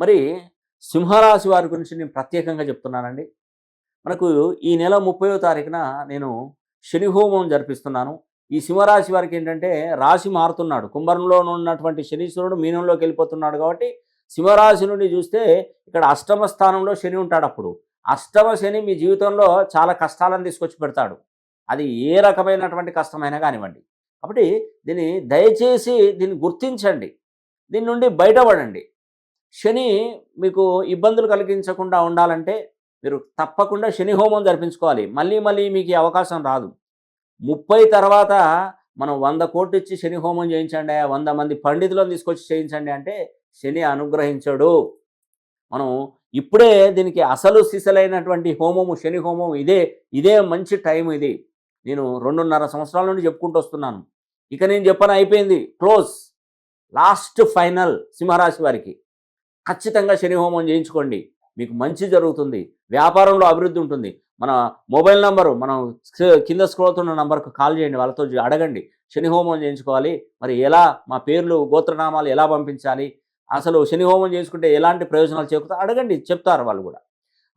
మరి సింహరాశి వారి గురించి నేను ప్రత్యేకంగా చెప్తున్నానండి. మనకు ఈ నెల ముప్పయో తారీఖున నేను శని హోమం జరిపిస్తున్నాను. ఈ సింహరాశి వారికి ఏంటంటే రాశి మారుతున్నాడు. కుంభంలో ఉన్నటువంటి శనీశ్వరుడు మీనంలోకి వెళ్ళిపోతున్నాడు కాబట్టి సింహరాశి నుండి చూస్తే ఇక్కడ అష్టమ స్థానంలో శని ఉంటాడు అప్పుడు. అష్టమ శని మీ జీవితంలో చాలా కష్టాలను తీసుకొచ్చి పెడతాడు. అది ఏ రకమైనటువంటి కష్టమైనా కానివ్వండి. కాబట్టి దీన్ని దయచేసి దీన్ని గుర్తించండి. దీని నుండి బయటపడండి. శని మీకు ఇబ్బందులు కలిగించకుండా ఉండాలంటే మీరు తప్పకుండా శని హోమం జరిపించుకోవాలి. మళ్ళీ మళ్ళీ మీకు ఈ అవకాశం రాదు. ముప్పై తర్వాత మనం వంద కోట్లు ఇచ్చి శని హోమం చేయించండి వంద మంది పండితులను తీసుకొచ్చి చేయించండి అంటే శని అనుగ్రహించడు. మనం ఇప్పుడే దీనికి అసలు సిసలైనటువంటి హోమము శని హోమం ఇదే ఇదే మంచి టైం ఇది. నేను రెండున్నర సంవత్సరాల నుండి చెప్పుకుంటూ వస్తున్నాను. ఇక నేను చెప్పని అయిపోయింది. క్లోజ్. లాస్ట్ ఫైనల్ సింహరాశి వారికి. ఖచ్చితంగా శని హోమం చేయించుకోండి. మీకు మంచి జరుగుతుంది. వ్యాపారంలో అభివృద్ధి ఉంటుంది. మన మొబైల్ నెంబరు మనం కింద స్క్రోల్ అవుతున్న నంబర్కు కాల్ చేయండి. వాళ్ళతో అడగండి. శని హోమం చేయించుకోవాలి. మరి ఎలా మా పేర్లు గోత్రనామాలు ఎలా పంపించాలి? అసలు శని హోమం చేసుకుంటే ఎలాంటి ప్రయోజనాలు చేకూరుతాయి అడగండి. చెప్తారు వాళ్ళు కూడా.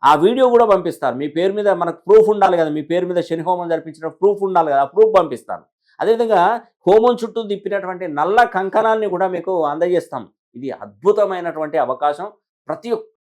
ఆ వీడియో కూడా పంపిస్తారు. మీ పేరు మీద మనకు ప్రూఫ్ ఉండాలి కదా. మీ పేరు మీద శని హోమం జరిపించిన ప్రూఫ్ ఉండాలి కదా. ఆ ప్రూఫ్ పంపిస్తాను అదేవిధంగా హోమం చుట్టూ తిప్పినటువంటి నల్ల కంకణాన్ని కూడా మీకు అందజేస్తాం. ఇది అద్భుతమైనటువంటి అవకాశం. ప్రతి ఒక్క